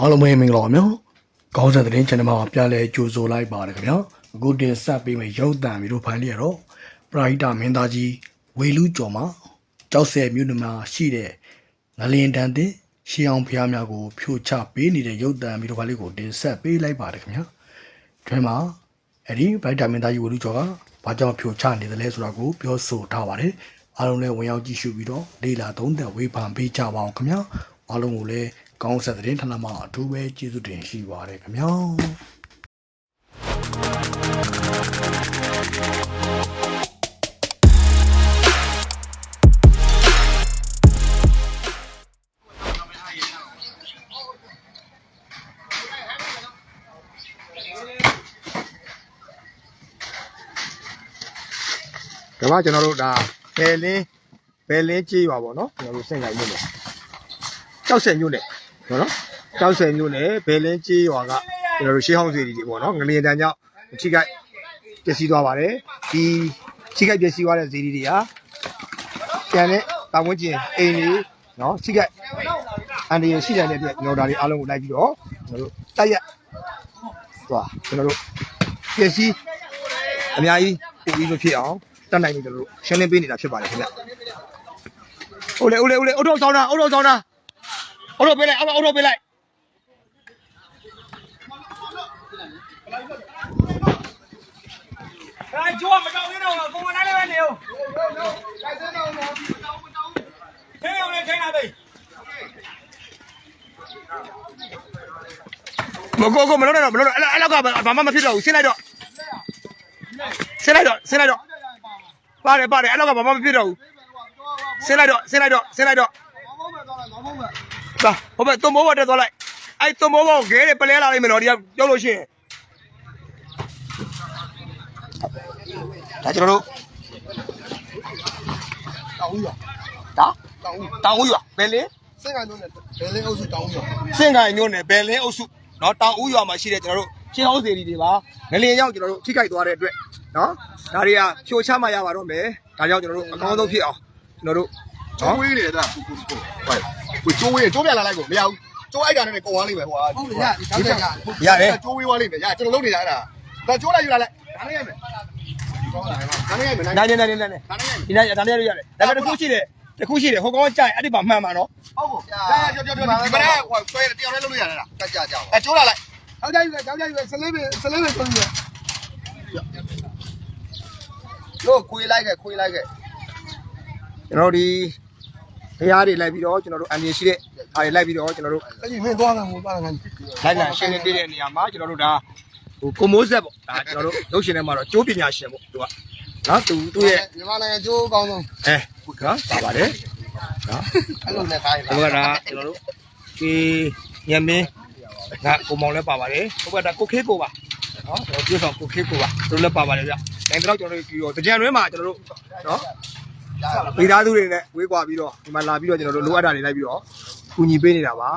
အားလုံးပဲမင်္ဂလာပါမျိုးကောင်းစံသတင်း channel မှာပြလဲကြိုဆိုလိုက်ပါတယ်ခင်ဗျာအခုတင်ဆက်ပေးမယ့်ရုပ်သံဗီဒီယိုဖိုင်လေးရတော့ပရိုက်တာမင်းသားကြီးဝေလူကျော်မှာကြောက်ဆယ်မြို့နယ်မှာရှိတဲ့ငလင်တန်တဲ့ရှီအောင်ဖျားများကိုဖြိုချပေးနေတဲ့ရုပ်သံဗီဒီယိုဖိုင်လေးကိုတင်ဆက်ပေးလိုက်ပါတယ်ခင်ဗျာဒီမှာအဲ့ဒီပရိုက်တာမင်းသားကြီးဝေလူကျော်ကဘာကြောင့်ဖြိုချနေတယ်လဲဆိုတာကိုပြောဆိုထားပါတယ်အားလုံးလည်းဝင်ရောက်ကြည့်ရှုပြီးတော့လေလာသုံးသပ်ဝေဖန်ပေးကြပါအောင်ခင်ဗျာအားလုံးကိုလည်း ကောင်းဆက်သတင်းဌာနမှာအထူးပဲကျေးဇူးတင်ရှိပါတယ်ခင်ဗျာဒီမှာကျွန်တော်တို့ဒါဘယ်လင်းဘယ်လင်းကြေးရွာပေါ့နော်ကျွန်တော်တို့စင်ကိုင်မြို့နယ်ကြောက်ဆယ်မြို့နယ် နော်ကြောက်ဆယ်မြို့နယ်ဘယ်လင်းကြေးရွာကကျွန်တော်တို့ရှေးဟောင်းစီတွေပေါ့နော်ငလျင်တန်းကြောင့်ချိကိုက်ပျက်စီးသွားပါတယ်ဒီချိကိုက်ပျက်စီးသွားတဲ့ဇီဒီတွေဟာကျန်တဲ့တာဝန်ကျင်အိမ်တွေနော်ချိကိုက်အန်ဒီရရှိတဲ့အတွက်ကျွန်တော်ဒါတွေအားလုံးကိုလိုက်ပြီးတော့ကျွန်တော်တို့တိုက်ရက်သွားကျွန်တော်တို့ပျက်စီးအများကြီးပြပြီးမဖြစ်အောင်တတ်နိုင်နေတယ်လို့ရှင်းလင်းပေးနေတာဖြစ်ပါတယ်ခင်ဗျ။ဦးလေဦးလေဦးလေအုတ်တော်ဆောင်တာအုတ်တော်ဆောင်တာ အုတ်တော်ပေးလိုက်အုတ်တော်ပေးလိုက် 哎，酒我们找领导了，公安哪里来牛？听有没听哪队？ မကိုကိုမလုံးနဲ့တော့မလုံးနဲ့အဲ့လောက်ကဘာမှမဖြစ်တော့ဘူးဆင်းလိုက်တော့ဆင်းလိုက်တော့ဆင်းလိုက်တော့ပါတယ်ပါတယ်အဲ့လောက်ကဘာမှမ သာဟိုဘက်သွန်မိုးပေါ်တက်သွားလိုက်အဲ့သွန်မိုးပေါ်ခဲတွေပလဲလာလိုက်မယ်နော်ဒီကပြုတ်လို့ရှိရင်ဒါကျွန်တော်တို့တောင်းဦးရဒါတောင်းဦးတောင်းဦးရဘယ်လင်းစင်ကိုင်မျိုးနဲ့ဘယ်လင်းအုပ်စုတောင်းဦးရစင်ကိုင်မျိုးနဲ့ဘယ်လင်းအုပ်စုနော်တောင်ဦးရွာမှာရှိတဲ့ကျွန်တော်တို့ရှင်းအောင်စီရီတွေပါငလင်ရောက်ကျွန်တော်တို့ထိခိုက်သွားတဲ့အတွက်နော်ဒါတွေကဖြိုချမှရပါတော့မယ်ဒါကြောင့်ကျွန်တော်တို့အကောင်းဆုံးဖြစ်အောင်ကျွန်တော်တို့နော်ဝေးနေတာကိုကိုကိုဟုတ် ကိုကျိုးဝေးကျိုးပြလာလိုက်ကိုမရဘူးကျိုးအိုက်တာနဲ့ကုန်သွားလိမ့်မယ်ဟိုဟာဟုတ်တယ်ရဒီကရတယ်ကျိုးဝေးသွားလိမ့်မယ်ရကျွန်တော်လုပ်နေတာအဲ့ဒါဒါကျိုးလိုက်ယူလာလိုက်ဒါနဲ့ရမယ်ဒါနဲ့ရမယ်နိုင်နေနိုင်နေနိုင်နေဒါနဲ့ရမယ်ဒီနိုင်ဒါနဲ့ရရတယ်ဒါပေမဲ့တစ်ခုရှိတယ်တစ်ခုရှိတယ်ဟိုကောင်ကကြိုက်အဲ့ဒီမှာမှန်မှာနော်ဟုတ်ကိုကြောက်ကြောက်ကြောက်ဒီမနေ့ဟိုဆွဲတယောက်လေးလုပ်လို့ရတယ်လားကြကြကြောက်အဲကျိုးလာလိုက်ကြောက်ကြယူကြောက်ကြယူဆလေးပဲဆလေးပဲဆိုယူလို့ခွေးလိုက်ခဲ့ခွေးလိုက်ခဲ့ကျွန်တော်တို့ဒီ ဖရားတွေလိုက်ပြီးတော့ကျွန်တော်တို့အန်ဒီရှိတဲ့အားတွေလိုက်ပြီးတော့ကျွန်တော်တို့အဲ့ဒီမင်းသွားတယ်ဟိုသွားတယ်ငါလိုက်လာရှင်းနေတဲ့နေရာမှာကျွန်တော်တို့ဒါဟိုကိုမိုးဆက်ပေါ့ဒါကျွန်တော်တို့ရုပ်ရှင်ထဲမှာတော့ကျိုးပညာရှင်ပေါ့သူကနော်သူသူ့ရဲ့မြန်မာနိုင်ငံကျိုးအကောင်းဆုံးအဲနော်ပါပါတယ်နော်အဲ့လိုနဲ့ခိုင်းဟိုကဒါကျွန်တော်တို့ဒီညမင်းကကိုမောင်လည်းပါပါတယ်ဟိုကဒါကိုခေးကိုပါနော်ကျွန်တော်ပြေဆောင်ကိုခေးကိုပါသူလည်းပါပါတယ်ဗျနိုင်တော့ကျွန်တော်တို့ဒီတော့တကြံတွင်းမှာကျွန်တော်တို့နော် မိသားစုတွေနဲ့ဝေးကွာပြီးတော့ဒီမှာလာပြီးတော့ကျွန်တော်တို့လိုအပ်တာတွေလိုက်ပြီးတော့ကူညီပေးနေတာပါ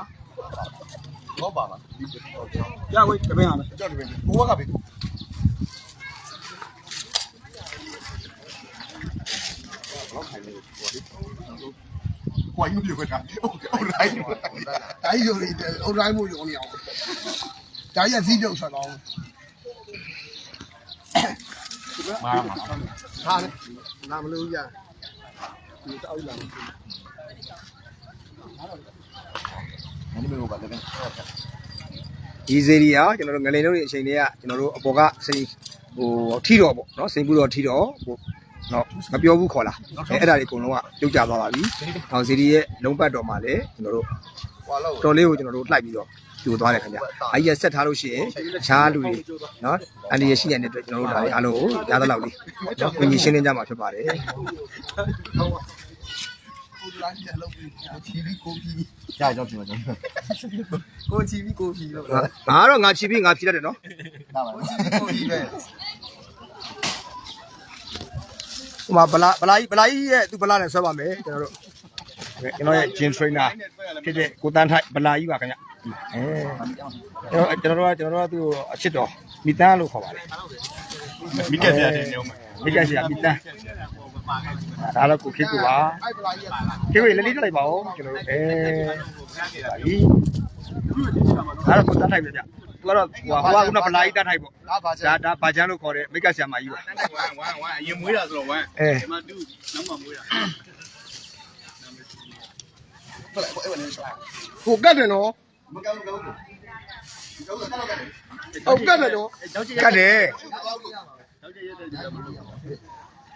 ဟုတ်ပါပါရဝေးတပင်းရမယ်ကြောက်တယ်ဘိုးကပဲဟိုင်းမျိုးပြောတာဟုတ်ရိုင်းတိုင်းရိုးလေးဟုတ်ရိုင်းမျိုးရောနေအောင်ဒါရစီးပြုတ်ဆက်တော့မာမာဟာလေနာမလို့ရ ဒီတောက်လာတယ်မင်းတို့ကလည်းဒီစေရီကကျွန်တော်တို့ငလင်တို့ရဲ့အချိန်တွေကကျွန်တော်တို့အပေါ်ကစိန်ဟိုထီတော်ပေါ့နော်စိန်ပူတော်ထီတော်ဟိုနော်မပြောဘူးခေါ်လာအဲအဲ့ဒါတွေအကုန်လုံးကပြုတ်ကြသွားပါပြီ။အောင်စေရီရဲ့လုံးပတ်တော်မှာလည်းကျွန်တော်တို့ဟွာလို့ တော်လေးကိုကျွန်တော်တို့လှိုက်ပြီးတော့ပြိုသွားတယ်ခင်ဗျ။အဲ့ဒီကဆက်ထားလို့ရှိရင်တခြားလူတွေနော်အန်ဒီရရှိနေတဲ့အတွက်ကျွန်တော်တို့ဒါတွေအားလုံးကိုရသလောက်လေးနော်ကိုကြီးရှင်းလင်းကြမှာဖြစ်ပါတယ်ကိုလိုင်းပြန်လုပ်ပြီးချီပြီးကိုပြီးရရောက်ပြီမကျွန်တော်ကိုချီပြီးကိုပြီးလို့။ငါကတော့ငါဖြီးပြီးငါဖြီးတတ်တယ်နော်ဒါပါကိုပြီးပဲ။ဟိုမှာဗလာဗလာကြီးဗလာကြီးရဲ့သူဗလာနဲ့ဆွဲပါမယ်ကျွန်တော်တို့ ကျွန်တော်ရဲ့ gym trainer ဖြစ်တဲ့ကိုတန်းထိုက်ဗလာကြီးပါခင်ဗျ။အဲကျွန်တော်တို့ကကျွန်တော်တို့ကသူ့အချစ်တော်မိတန်းလို့ခေါ်ပါတယ်။မိကက်ဆရာတင်နေအောင်မိကက်ဆရာမိတန်းဒါလည်းကိုခေကူပါအဲ့ပလာကြီးကခေကူလေးလေးတက်လိုက်ပါဦးကျွန်တော်တို့အဲဒါကြီးဒါတော့ကိုတတ်ထိုက်ပဲဗျသူကတော့ဟိုဟိုကခုနဗလာကြီးတတ်ထိုက်ပေါ့ဒါပါချဒါာဒါဘာချမ်းလို့ခေါ်တယ်မိတ်ကဆရာမကြီးပေါ့ဝမ်ဝမ်ဝမ်အရင်မွေးတာဆိုတော့ဝမ်အဲဒီမှာတူနောက်မှမွေးတာ ဟုတ်လားအဲ့ဝင်နေရှောင်းကိုကတ်တယ်နော်မကောက်ဘူးကောက်ဘူးကောက်တော့ကောက်တယ်ဟုတ်ကတ်တယ်နော်ကတ်တယ်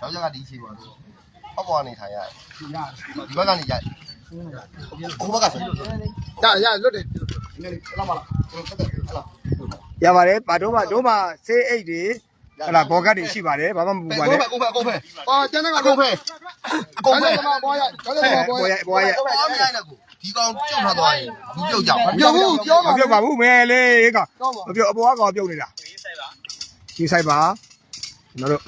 ယောက်ျားကဒီချီပါတော့ဟောက်ပေါ်ကနေထိုင်ရတယ်ဒီဘက်ကနေရိုက်ဟိုဘက်ကဆိုရရလွတ်တယ်နည်းလာမလားဟုတ်တယ်ဟလာရပါတယ်ဗာတို့ဗာတို့မှာဆေးအိတ်တွေ ဟလာဘောကတ်တွေရှိပါတယ်ဘာမှမပူပါကိုနဲ့ဖက်ကိုဖက်ကိုဖက်အာကျန်တဲ့ကကိုဖက်ကိုဖဲကဘွားရကျန်တဲ့ကဘွားဘောရရဘောရကိုဖက်မြိုင်းတယ်ကိုဒီကောင်ကျုံထားသွားရင်ဘူးပြုတ်ကြပါပြောဘူးပြောမမှာပြုတ်ပါဘူးမဲလေးကောင်တော့ပါမပြုတ်အပေါ်ကကောင်ပြုတ်နေတာကြီးဆိုင်ပါကျွန်တော်တို့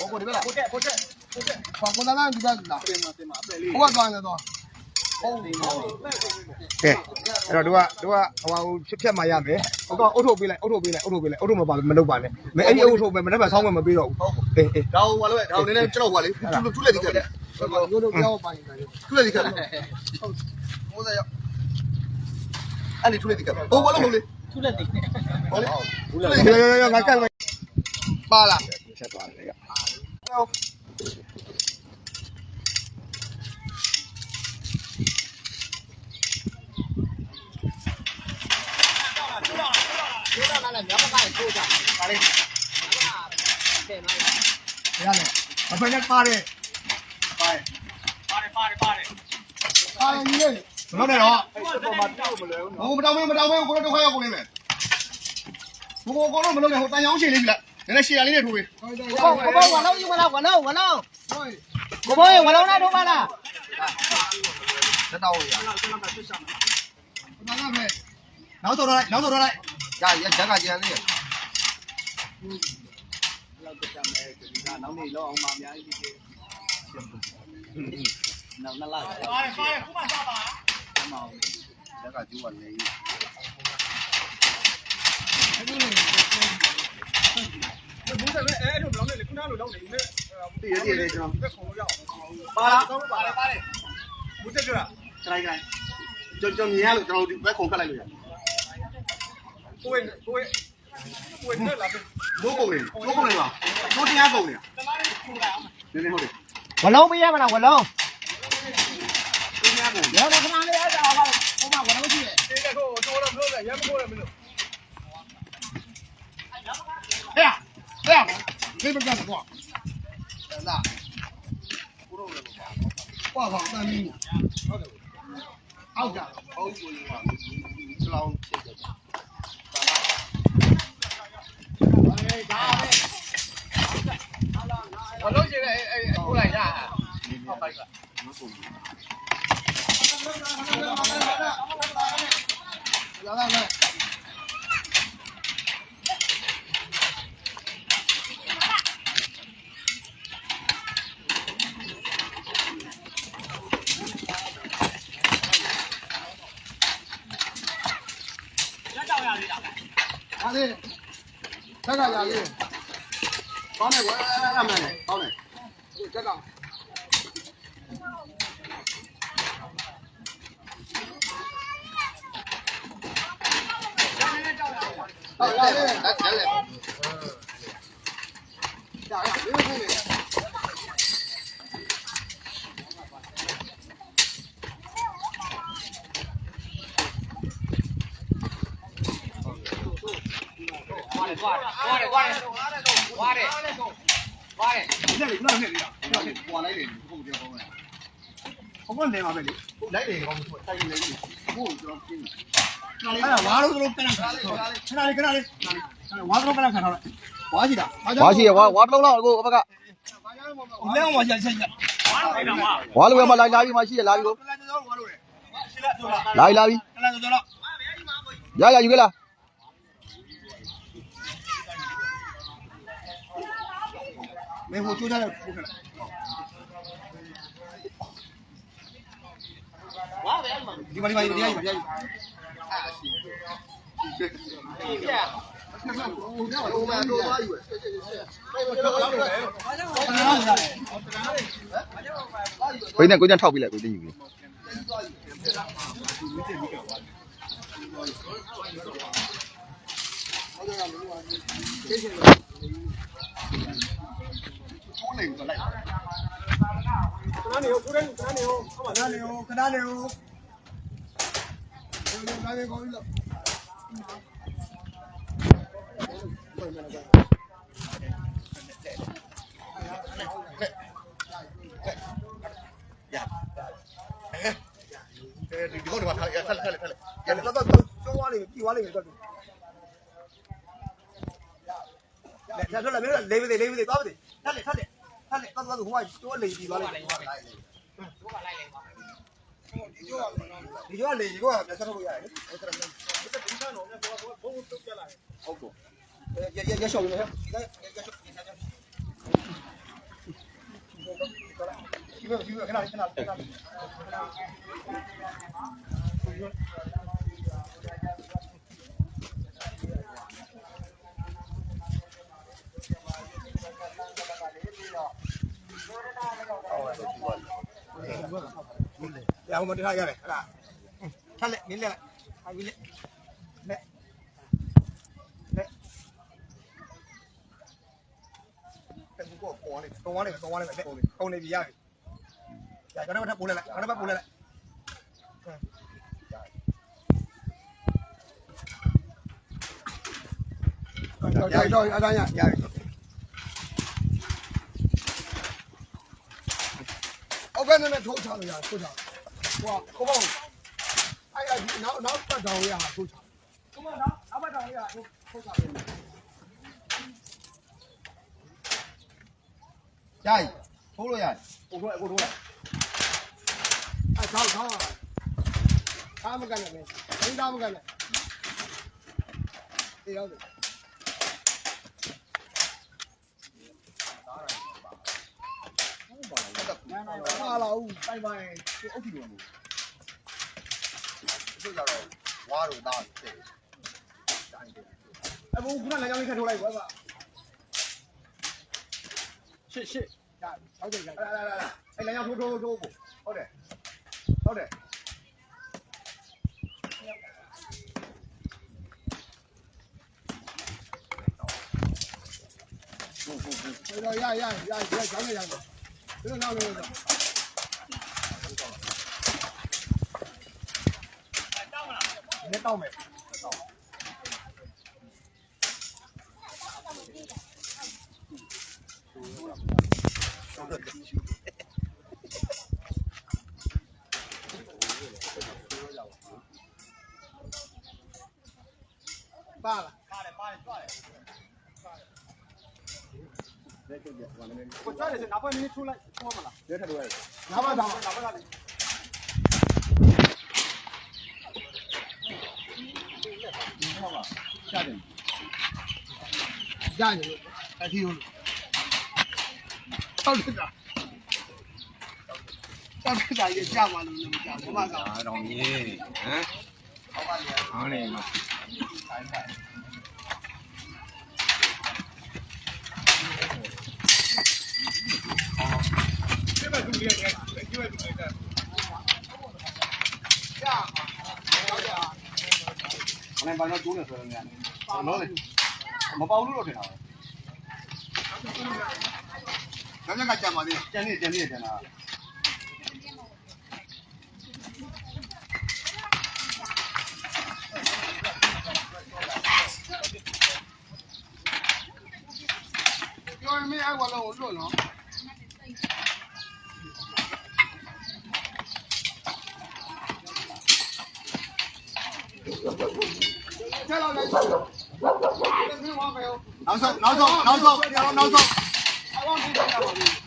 ဟိုကိုဒီဘက်လာကိုတက်ကိုတက်ကိုတက်ဘာကိုလာလာဒီဘက်လာတင်မှာတင်မှာအပယ်လေးဟိုကသွားနေတော့ဟုတ်ပြီ ကဲအဲ့တော့တို့ကတို့ကဟိုဟာဖြစ်ဖြတ်မှရမယ်ဟိုကောင်အုတ်ထုတ်ပေးလိုက်အုတ်ထုတ်ပေးလိုက်အုတ်ထုတ်ပေးလိုက်အုတ်ထုတ်မပါမလုပ်ပါနဲ့မင်းအဲ့ဒီအုတ်ထုတ်ပဲမနေ့ကဆောင်းမမပေးတော့ဘူးအေးအေးဒါဟိုဘာလို့လဲဒါဟိုနည်းနည်းကျွန်တော်ဟိုကလေထူးထူးလက်ဒီကတယ်တို့တို့ပြောပါနေတယ်ထူးလက်ဒီကတယ်ဟိုစားရောက်အဲ့ဒီထူးလက်ဒီကဟိုဘာလို့မလဲထူးလက်ဒီဟိုလေထူးလက်ဒီရောရောရောငါကတ် မယ်ပါလားဆက်သွားတယ်ကရတယ်မဖက်နဲ့ပါတယ်ပါတယ်ပါတယ်ပါတယ်အာညီလေးမလုပ်နဲ့တော့ဟိုမတောင်းမမတောင်းမကိုတော့ခါရောက်ကုန်နေမယ်ဘိုးကိုကတော့မလုပ်နဲ့ဟိုတန်ရောင်းရှည်လေးပြီလားနည်းနည်းရှည်ရလေးနဲ့ထိုးပေးကိုကိုဘောဝလုံးယူမလားဝလုံးဝလုံးကိုဘောဝလုံးနဲ့ထုတ်ပါလားလက်တော့ရဘာသာပဲနောက်တော့လိုက်နောက်တော့လိုက် ရရဇက်ကကြံလေးရပါတယ်ပါတယ်ခုမှစားပါဇက်ကကျိုးကလေဘူးတယ်အဲ့လိုလောင်းနေလေခုနလိုလောင်းနေနေတည်ရတည်လေကျွန်တော်ဘက်ခုံရအောင်ပါလားပါတယ်ပါတယ်ဘူးတက်ကြလားကြိုင်ကြိုင်ကျွန်တော်မြင်ရလို့ကျွန်တော်ဒီဘက်ခုံဖက်လိုက်လို့ရ ကိုယ်ကိုယ်ကိုယ်နဲ့လာပြီဘိုးကုန်လေဘိုးကုန်လေပါဘိုးတရားကုန်လေတမားလေးခုလာအောင်နည်းနည်းဟုတ်တယ်ဝလုံးပေးရမလားဝလုံးဘိုးတရားကုန်ရောတော့ခဏလေးအဲ့ဒါဟောဟိုမှာဝလုံးရှိတယ်တေးတဲ့ကိုတော်တော်မလို့ရရမကိုရမလို့ဟဲ့ဟဲ့ဒီဘက်ကတော့လာကွာပါတန်နေဟုတ်တယ်အောက်ကြဟုတ်ကိုလေပါစလောင်းဖြစ်တယ် ဘလို့ရှိလဲအဲ့ကိုလိုက်ရလာလာလာအား ဆက်ကရလေးကောင်းတယ်ကွာအမှန်လေကောင်းတယ်ဆက်ကဟုတ်ရလေးလက်လက်လက် ရရလေးလေးလေး ပါတယ်ပါတယ်ပါတယ်ပါတယ်ပါတယ် လက်လေးလက်လေးလက်လေးပွာလိုက်လေဘိုးတရားကောင်းလေ ဟိုကနေမှာပဲလေလိုက်လေကောင်းဆိုတိုက်လေဘိုးကျွန်တော်ပြင်းအဲ့ဒါဝါလို့တို့ကနခဏလေးခဏလေးခဏလေးဝါတို့ကနခဏထားလိုက်ဝါရှိတာဝါရှိရဝါဝါတလုံးလောက်ကိုအဘကဒီလဲဝါရှိဆက်ရဝါလိုပဲမလာလာပြီးမှရှိရလာပြီးကိုကလာတော့ဝါလို့လေလာလာပြီးကလာတော့တော့ရရယူခဲ့လားမင်းဟိုကျိုးထားတဲ့ပုတ်ခလာဒီမဒီမဒီဒီဒီအာရှိမှန်တော့သွားယူဘိနဲ့ကိုကျန်ထောက်ပြီးလိုက်ကိုတင်ယူပြီခဏ နေဟုတ်ခဏနေခဏနေဟုတ်ခဏနေဟုတ်ခဏနေဟုတ်လာနေကောင်းလို့အဲ ဒီဒီကောင်ကထားရထားလိုက်ထားလိုက်ထားလိုက်ကျန်တော့တော့တော့ဝါလိမ့်ပြီဝါလိမ့်ပြီတော့လက်ထက်လာမင်းလေးလေးလေးလေးသွားပါစေထက်လေထက်လေထက်လေတော့တော့ဟိုကတော့လေပြီးသွားလိမ့်မယ်တို့ကလိုက်လေပါဒီကျောက ဒီကျောကလေဒီကျောကပြတ်ဆက်လို့ရတယ်လေဟုတ်တယ်ရရရရှောင်းနေဟဲ့ရရရရှောင်းနေတယ်ဒီဘက်ဒီဘက်ခဏခဏခဏရအောင်မတရားရတယ်ဟဲ့လားထက်လက်နင်းလက်လိုက်ပြီးလက်လက် လက်တက်ကူကိုပေါ်နေတော်နေတော်နေလက်ပုံနေပြီရပြီရကျွန်တော်ထပ်ပို့လိုက်ကျွန်တော်ပို့လိုက်ရရတော့အတိုင်းရရပြီအောက်ကနဲ့ထိုးချလို့ရထိုးချ ဟိုကိုပေါ့အဲ့အဲ့နောက်နောက်ပတ်တော်ရထိုးချကိုပေါ့နောက်နောက်ပတ်တော်ရထိုးထိုးချလို့ရိုက်ထိုးလို့ရတယ်ကိုထိုးကိုထိုးလိုက်အဲ့ဆောက်ဆောက်ကာမကန်နဲ့ဘင်းသားမကန်နဲ့ဒီရောက်တယ် ပါလာဦးပိုင်ပိုင်ဒီအုတ်တီတော်မူသူကြတော့ဝါတို့သားတယ်အဘူခုနလမ်းကြောင်းလေးခတ်ထိုးလိုက်ကွာပါရှစ်ရှစ်ဒါဟုတ်တယ်လာလာလာအဲ့လမ်းကြောင်းထိုးထိုးထိုးဖို့ဟုတ်တယ်ဟုတ်တယ်ဟုတ်ဟုတ်ရရရရရကျောင်း နေရတယ်ဒီလိုနောက်လို့တော့လက်တောက်မယ်ပါလားပါတယ်ပါတယ်ကြွတယ်ကိုကြွ တယ်စနောက်ပိုင်းမင်းထိုးလိုက်ထိုးမလားလက်ထပ်လို့ရတယ်နောက်ပါတော့နောက်ပါတော့ရတယ်လို့အထီးလို့တောက်တယ်တာတော က်တယ်တာရကြပါလို့လည်းမကြဘူးဘာမှကောင်းအားတော်ကြီးဟမ်အားနေမှာမနေ့ပိုင်းတော့ကျိုးနေဆိုရင်လည်းနော်လေမပေါလို့တော့တင်တာပဲညညကကြမှာလေကျန်နေကျန်နေကျန်တာပြောရင်မင်းအဲ့ဝါလုံးကိုလွတ်နော် ကျလာလိုက်နောက်ဆုံးနောက်ဆုံးနောက်ဆုံး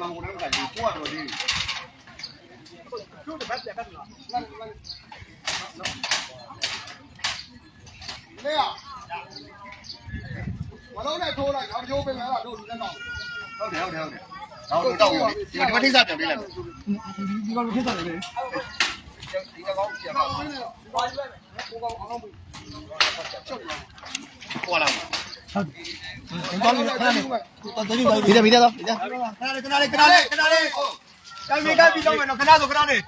wangu naweza jikua ndo dili. Lea. Wala una thola, hao yo pe mala do lu na no. ဟုတ်တယ်ဟုတ်တယ်ဟုတ်တယ်။နောက်တော့တော့ဒီဒီမထိစားပြန်ပေးလိုက်မယ်။ဒီကောင်မထိစားတယ်လေ။ဒီကောင်ပြန်ပါ။ဘာလဲ။ကိုကောင်အောင်ပြီ။ဟောလာ။ဟုတ်။ဒီကောင်လည်းခဏနေ။တော်တော်ကြီးပါ။ဒီဒါမိသားတော့ဒီဒါ။ ခဏလေးခဏလေးခဏလေးတိုင်မိကပြီးတော့မယ်နော်ခဏဆိုခဏလေး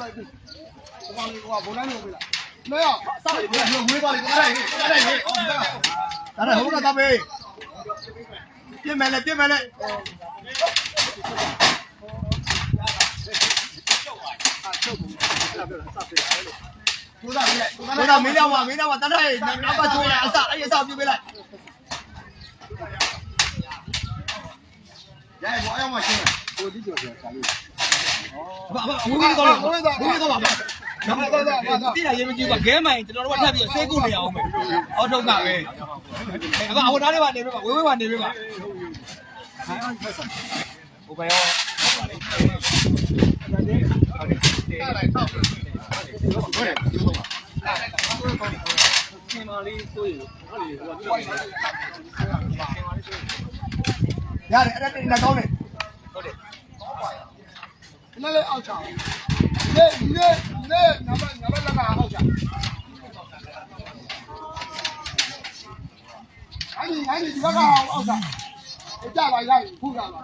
လိုက်ပြီကိုကောင်လေးကဘိုးလိုက်လို့ပြီလားလေရစောက်ဒီလိုဝေးပါလေခဏလေးခဏလေးဟေးအော်ဒါဒါနဲ့ဟိုကတပေးပြစ်မယ်လေပြစ်မယ်လေကိုစားပြီလေ ဘယ်တော့မင်းတော့မမင်းတော့တန်းတဲ့နောက်ကချိုးလိုက်အစအဲ့အစပြစ်ပေးလိုက်ရဲဘောအယောင်မှရှင်းတယ်အဘအဘအဝေးကောင်းလို့ဝေးကောင်းပါဗျာတော့တော့တော့ပြည့်ရရေးမကြည့်ပါခဲမိုင်ကျွန်တော်တို့ကထပ်ပြီးဆေးကုနေအောင်မယ်အော်ထုတ်ကပဲအဘအဝနားလေးပါနေပြပါဝေးဝေးပါနေပြပါဟိုဘယ်ရော ရတယ်အဲ့ဒါတင်နေကောင်းတယ်နည်းလေးအောက်ချလေလေလေနံပါတ်နံပါတ်လက်ကအောက်ချအဲ့ဒီအဲ့ဒီဒီဘက်ကအောက်ချကြပါရပြီဖူးတာပါ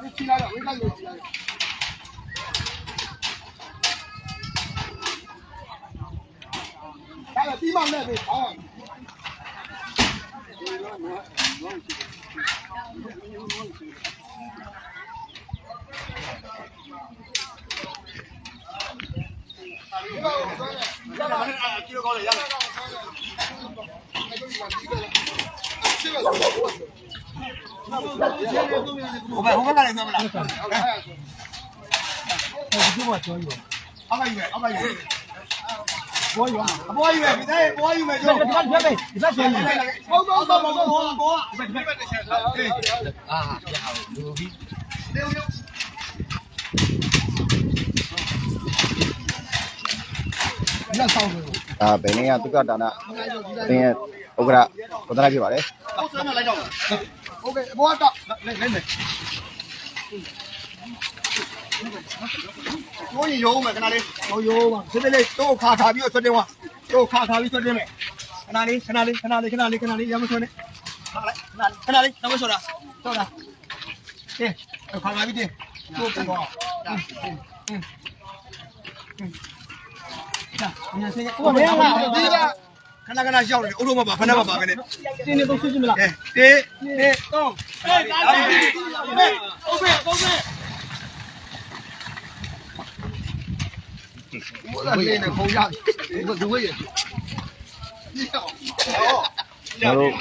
ဒီချီလာတော့ဝိကလို့ချီလာဒါ တယ်ပြီးမှလက်ပေးဟောင်းရလာအာကီလိုကောင်းလေရလာဟိုဘက်ဟိုဘက်ကလည်းဆက်မလားဟုတ်ကဲ့ဟိုဒီကဘာကြောက်ရအောင်အမကြီးပဲအမကြီး ကယူဘောယူအဘောယူမယ်ဒီတဲ့ဘောယူမယ်ကျော်ဒီဘက်ပဲဒီဘက်ပြန်လိုက်ဟုတ်တော့တော့ဘောဘောဘောဒီဘက်ဒီဘက်တစ်ချက်အာရအောင်လူပြီးတေးဦးလက်ဆောင်လို့ ဒါဘယ်နေရသုကဒါနသင်ရဲ့ဥက္ကရာဝဒနာဖြစ်ပါတယ် ဟုတ်စမ်းလိုက်တော့ โอเคဘောတော့ လိုက်လိုက်မယ် ကိုရင်ရုံးမယ်ခဏလေးဟိုရိုးပါစစ်စစ်လေးတော့ခါခါပြီးတော့ဆွတ်တင်သွားတော့ခါခါပြီးဆွတ်တင်မယ်ခဏလေးခဏလေးခဏလေးခဏလေးခဏလေးရမဆွတ်နဲ့ခဏလေးခဏလေးခဏလေးတော့ဆွတ်တာဆွတ်တာတင်းခါခါပြီးတင်းတို့ပြန်တော့ဒါညစေးကိုမင်းကဒီကခဏခဏရောက်နေအုတ်တော့မပါဖဏမပါပဲနဲ့တင်းနေတော့ဆွကြည့်မလားအဲတေးတေးတော့ဟေးတားတယ်ဟုတ်ပဲဟုတ်ပဲဟု 我那练的空下，我我也。ကျွန်တော်တို့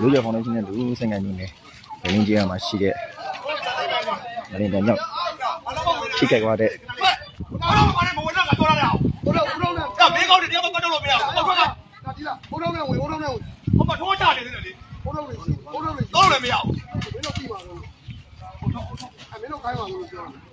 ရိုးရဖောင်ဒေးရှင်းနဲ့လူစင်ကန်ကြီးနဲ့ဗလင်းကြီးရမှာရှိတဲ့ဗလင်းတန်ရောက်ထိကြိုက်သွားတဲ့ဘေးကောင်းတယ်တရားမပတ်တော့လို့မရဘူးဟောကဒါဒီလားဘုံတော့နဲ့ဝင်ဘုံတော့နဲ့ဝင်ဟောမထိုးချတယ်လေလေဘုံတော့လေဘုံတော့လေတော့လည်းမရဘူးမင်းတို့ကြည့်ပါဦးဟောဟောအမင်းတို့ခိုင်းပါလို့ပြောတာ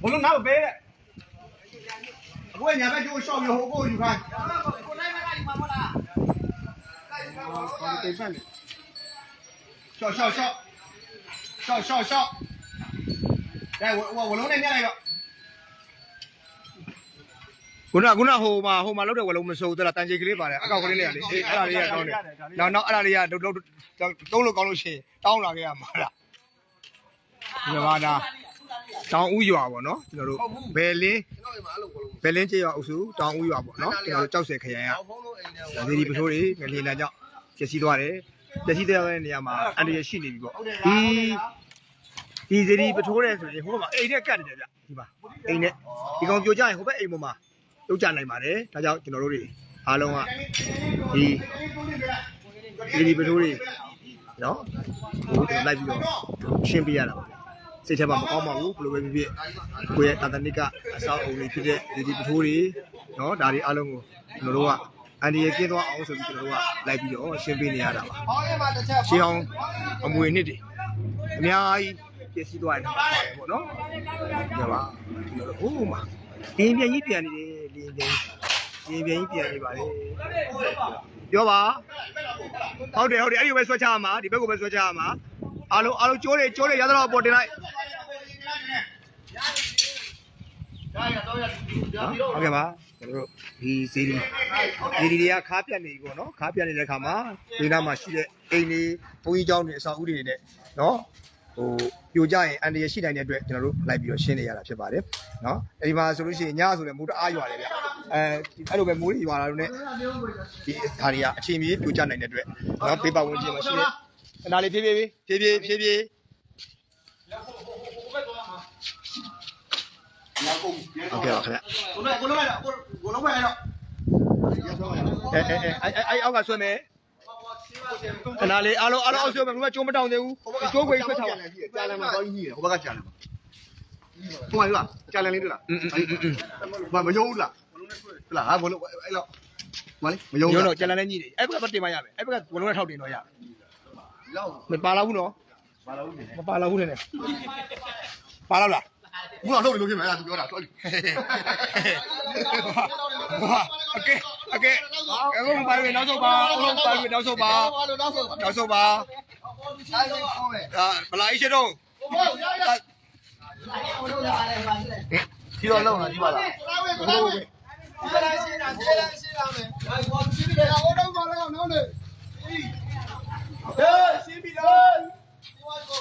我说拿个杯子我说你们给我笑一个我过去看笑笑笑笑笑笑来我我我能给你念一个 ခုနကခုနဟိုမှာဟိုမှာလောက်တဲ့ဝလုံးမစိုးသလားတန်ကြေကလေးပါတယ်အကောက်ကလေးလေးကလေအေးအဲ့ဒါလေးကကောင်းတယ်နောက်နောက်အဲ့ဒါလေးကလုံးလုံးတုံးလို့ကောင်းလို့ရှိရင်တောင်းလာခဲ့ရမှာလားဒီမှာဒါတောင်ဦးရွာပေါ့နော်ကျွန်တော်တို့ဘယ်လင်းဘယ်လင်းကျေးရွာအုပ်စုတောင်ဦးရွာပေါ့နော်ကျွန်တော်တို့ကြောက်စဲခရိုင်ကဒါစီဒီပထိုးတွေငလျင်တန်းကြောင့်ပျက်စီးသွားတယ်ပျက်စီးသွားတဲ့နေရာမှာအန္တရာယ်ရှိနေပြီပေါ့ဒီဒီစီဒီပထိုးတယ်ဆိုရင်ဟိုမှာအိမ်နဲ့ကတ်နေတယ်ဗျဒီမှာအိမ်နဲ့ဒီကောင်ပြိုကြရင်ဟိုဘက်အိမ်ပေါ်မှာ လုပ်ကြနိုင်ပါတယ်ဒါကြောင့်ကျွန်တော်တို့တွေအားလုံးကဒီဒီဒီပထိုးတွေနော်ဟိုကျွန်တော်လိုက်ပြီးတော့ရှင်းပြရတာပါစိတ်ထဲမှာမကောင်းပါဘူးဘယ်လိုပဲဖြစ်ဖြစ်ကိုယ့်ရဲ့တာတနိကအစောက်အုံတွေဖြစ်တဲ့ဒီဒီပထိုးတွေနော်ဒါတွေအားလုံးကိုကျွန်တော်တို့ကအန်ဒီရဲ့ကင်းသွားအောင်ဆိုပြီးကျွန်တော်တို့ကလိုက်ပြီးတော့ရှင်းပြနေရတာပါရှင်းအောင်အမွေနှစ်တွေအများကြီးပြည့်စည်သွားတယ်ပေါ့နော်ဒီပါကျွန်တော်တို့ဟိုးမှာအင်းပြန်ကြီးပြန်နေတယ် လင်းလင်းအင်းပြန်ကြီးပြန်နေပါလေပြောပါဟုတ်တယ်ဟုတ်တယ်အဲ့ဒီကိုပဲဆွဲချရမှာဒီဘက်ကိုပဲဆွဲချရမှာအားလုံးအားလုံးကျိုးတွေကျိုးတွေရတော့ပေါ်တင်လိုက်ဟုတ်ကဲ့ပါကျွန်တော်တို့ဒီဇီဒီဇီဒီတွေကခါးပြတ်နေပြီပေါ့နော်ခါးပြတ်နေတဲ့ခါမှာဒီနားမှာရှိတဲ့အိမ်တွေဘုန်းကြီးကျောင်းတွေအဆောက်အဦတွေနဲ့နော် ဟိုပြိုကျရင်အန်တရရှိနိုင်တဲ့အတွက်ကျွန်တော်တို့လိုက်ပြီးတော့ရှင်းနေရတာဖြစ်ပါတယ်နော်အဲဒီမှာဆိုလို့ရှိရင်ညဆိုလည်းမိုးတအားရွာတယ်ဗျအဲအဲ့လိုပဲမိုးတွေရွာလာလို့ ਨੇ ဒီဟာတွေကအချိန်ကြီးပြိုကျနိုင်တဲ့အတွက်နော်ပေပါဝင်ခြင်းမရှိတဲ့ခဏလေးဖြည်းဖြည်းဖြည်းဖြည်းဖြည်းဖြည်းဟုတ်ကဲ့ပါခင်ဗျကိုလုံးကိုလုံးလိုက်တော့ကိုလုံးလိုက်တော့အဲအဲအဲအဲအဲအောက်ကဆွဲမယ် ခဏလေးအားလုံးအားလုံးအောက်ဆွဲမယ်ဘယ်မှာကျိုးမတောင်သေးဘူးကျိုးခွေကြီးဆွဲထားပါကြာလန်မှာကောင်းကြီးကြီးဟိုဘက်ကကြာလန်မှာဟိုမှာလားကြာလန်လေးတွေ့လားဘာမယုံဘူးလားဟုတ်လားဟာဘလုံးအဲ့လောက်မလေးမယုံဘူးတော့ကြာလန်လေးညိတယ်အဲ့ဘက်ကတင်မရမယ်အဲ့ဘက်ကဘလုံးနဲ့ထောက်တင်တော့ရလောက်မပါလာဘူးနော်ပါလာဘူးနေမပါလာဘူးနေပါလာလားဘူးတော့လှုပ်လို့ဖြစ်မယ်အဲ့ဒါသူပြောတာတော်ပြီ အကဲအကဲအခုမပါဘူးနောက်ဆုံးပါအခုမပါဘူးနောက်ဆုံးပါနောက်ဆုံးပါဒါဘလာကြီးရှင်းတော့ဒီတော့လောက်လာကြည့်ပါလားဒီလိုရှင်းတာရှင်းတာရှင်းတာမယ်ရှင်းပြီလားဟိုတော့မလာတော့နော်လေဟေးရှင်းပြီလားဒီဝါကို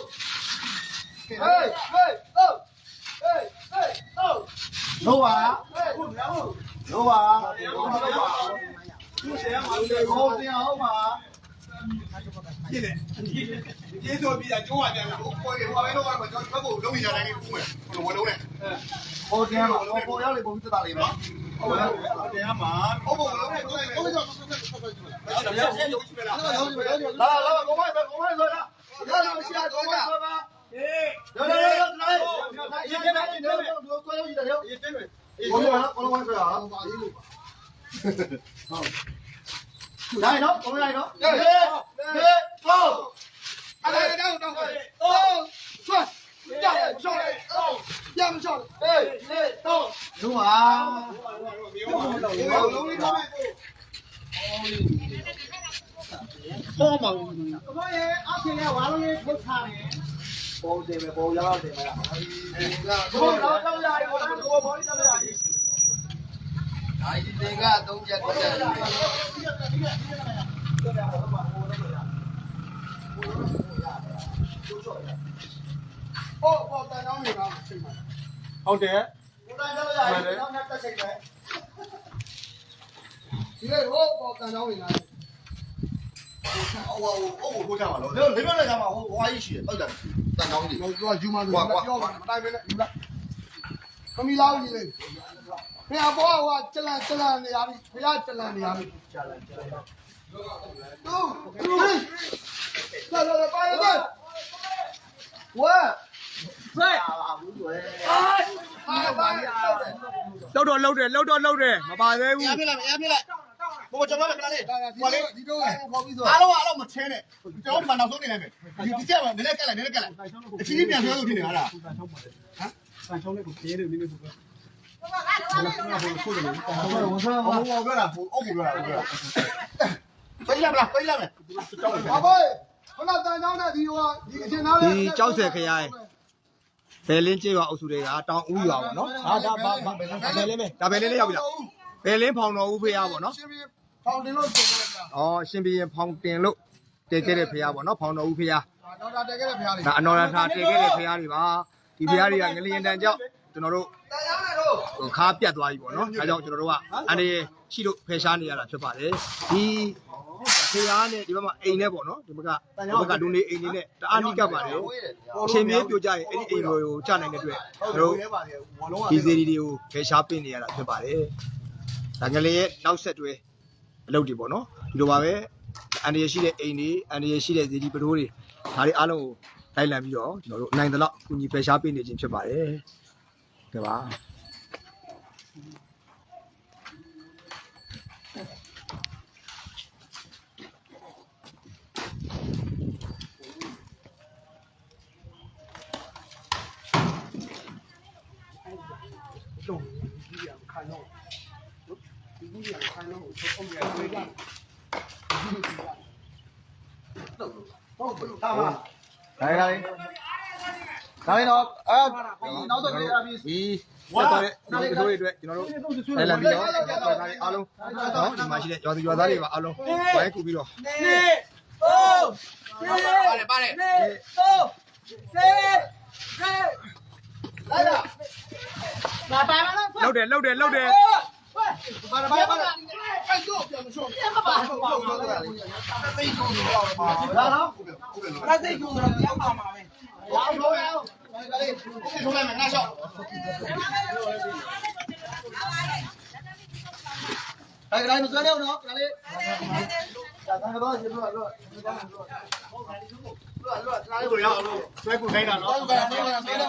ဟေးဟေးတော့ဟေးဟေးတော့တော့ပါဟေးဟုတ်လားဟုတ် လောပါလောပါသူ့ဆရာမလို့ဟိုတင်အောင်ပါပြည့်တယ်ကျေးဇူးပြီးတာကျိုးရပြန်လာဟိုပေါ်ရဟိုပဲတော့ကျွန်တော်ဘက်ကိုလုံးနေကြတိုင်းကိုဦးမယ်ဘယ်လိုလုံးလဲဟိုတင်အောင်ဟိုရောက်လေပုံပြတာလေးနော်ဟုတ်ပါဘူးတင်အောင်ပါဟိုဘလုံးနေကိုယ်ကိုယ်ကြောက်လာလာကိုမိုက်ပဲကိုမိုက်ဆိုတာရရမရှိတာကိုမိုက်ဆိုတာဟေးရရရရနိုင်ရေးတယ်ရေးတယ်ကိုယ်ရေးတယ်ရေးတယ်ကိုလုံးကို လုံးဆိုတာဟာရေးလို့ဟုတ်နိုင်နော်ကိုလိုက်နော်ဟေးဟေးဟေးအဲ့ဒါတော့တော့အိုးဆွတ်ရရဆောက်အိုးရမဆောက်ဟေးဟေးတော့လူပါလုံးလေးတော့ပေါ်မှာဘယ်ရဲ့အဖေကဝါလုံးလေးထုတ်ထားတယ်ပေါ်တယ်ပဲပေါ်ရောက်တယ်မလားဘောတော့တော့ရတယ်ဘောတော့ဘောတော့ရတယ် ဒါဒီတင်ကသုံးချက်တော့တယ်ဟောပေါ်တန်တောင်းနေတာချိန်မှာဟုတ်တယ်ဘုရားကြောက်ရတယ်နောက်နဲ့တက်ချိန်ပဲဒီလေဟောပေါ်တန်တောင်းနေတာဟိုဟိုဟိုကိုကြောက်ပါလို့လေးလေးနဲ့ကြောက်ပါဟိုဟွာကြီးရှိတယ်ဟုတ်တယ်တန်တောင်းကြီးတော့တော့ယူမလို့ပြောပါမတိုင်းပဲနဲ့ယူလိုက်ခမီလာဦးကြီးလေ ဖះဘောဟိုကျလန်ကျလန်နေရပြီဖះကျလန်နေရပြီကျလန်ကျလန်တူတူလာလာပါရပါဝါဖဲအာဘူးွယ်အာပါရလောက်တော့လောက်တယ်လောက်တော့လောက်တယ်မပါသေးဘူးရပြလိုက်ရပြလိုက်ဘိုးကျွန်တော်လည်းခဏလေးဟိုလေဒီတော့ခေါ်ပြီးဆိုအားလုံးအားလုံးမချဲနဲ့ကျွန်တော်ဒီမှာနောက်ဆုံးနေလိုက်မယ်ဒီဒီချက်မှာနည်းနည်းကက်လိုက်နည်းနည်းကက်လိုက်အချင်းချင်းပြန်ဆွဲလို့ဖြစ်နေဟာလားဟိုဟိုပြောတာဟိုအုပ်ကိုပြောတာ ပြောတာပြေးလာမလားပြေးလာမယ်ကြောက်တယ်ဘာပဲခဏတန်ကြောင်းနဲ့ဒီဟိုဒီအရှင်သားလေးဒီကြောက်ဆယ်ခရိုင်ဘယ်လင်းကျေးရွာအုပ်စုတွေကတောင်ဦးရွာပေါ့နော်ဟာဒါဘာဘာဘယ်လင်းမဲဒါဘယ်လင်းလေးရောက်ပြီလားဘယ်လင်းဖောင်တော်ဦးဖေရပေါ့နော်ရှင်ပြဖောင်တင်လို့တင်ခဲ့ဗျာ။ဩရှင်ဘီရင်ဖောင်တင်လို့တည်ခဲ့တဲ့ဖေရပေါ့နော်ဖောင်တော်ဦးဖေရဒေါက်တာတက်ခဲ့တဲ့ဖရားလေး။ဒါအနော်ရထားတည်ခဲ့တဲ့ဖေရတွေပါ။ဒီဖေရတွေကငလျင်တန်ကြောင့်ကျွန်တော်တို့ဟို ခါပြတ်သွားပြီပေါ့နော်။ဒါကြောင့်ကျွန်တော်တို့ကအန်ဒီရှိလို့ဖယ်ရှားနေရတာဖြစ်ပါတယ်။ဒီဖေရနဲ့ဒီဘက်မှာအိမ်နဲ့ပေါ့နော်ဒီဘက်ကဒီဘက်ကဒုနေအိမ်နေနဲ့တအားနိကပ်ပါတယ်။အချိန်မြေးပြိုကြရင်အဲ့ဒီအိမ်တွေကိုကြာနိုင်တဲ့အတွက်ကျွန်တော်တို့ဒီစီဒီတွေကိုဖယ်ရှားပေးနေရတာဖြစ်ပါတယ်။ဒါငလျင်ရဲ့နောက်ဆက်တွဲအလုပ်တွေပေါ့နော်။ဒီလိုပါပဲအန်ဒီရရှိတဲ့အိမ်တွေအန်ဒီရရှိတဲ့ဇီဒီပတိုးတွေဒါတွေအားလုံးကိုလိုက်လံပြီးတော့ကျွန်တော်တို့နိုင်တဲ့လောက်ကူညီဖယ်ရှားပေးနေခြင်းဖြစ်ပါတယ်။ cái bó Hãy subscribe cho kênh Ghiền Mì Gõ Để không bỏ lỡ những video hấp dẫn 来来。 ဒါလေးတော့အဲပြီးနောက်တော့ကြည့်ရပြီဒီဆက်သွားတဲ့ဒီလိုတွေအတွက်ကျွန်တော်တို့လိုက်လံပြီးတော့ဒါတွေအားလုံးနော်ဒီမှာရှိတဲ့ရွာသူရွာသားတွေပါအားလုံးဝိုင်းကူပြီးတော့ပါတယ်ပါတယ်လှုပ်တယ်လှုပ်တယ်လှုပ်တယ်ဘာဘာဘာအဲ့တော့ပြန်မရှော့ဘာဘာဘာဘာသိကျုံတော့ဘာလားဘာသိကျုံတော့ပြန်ပါမှာပဲဘာလို့လဲဒါလေးထုတ်လိုက်မ ယ်ငါရှော့အဲ့ဒါလည်းမစွဲရအောင်နော်ဒါလေးဒါကတော့ရေလို့လို့ဒါကတော့လို့လို့လို့ဒါလေးကိုရအောင်လို့ဆွဲကူခိုင်းတာနော်ဆွဲကူခိုင်းတာဆွဲကူခိုင်းတာ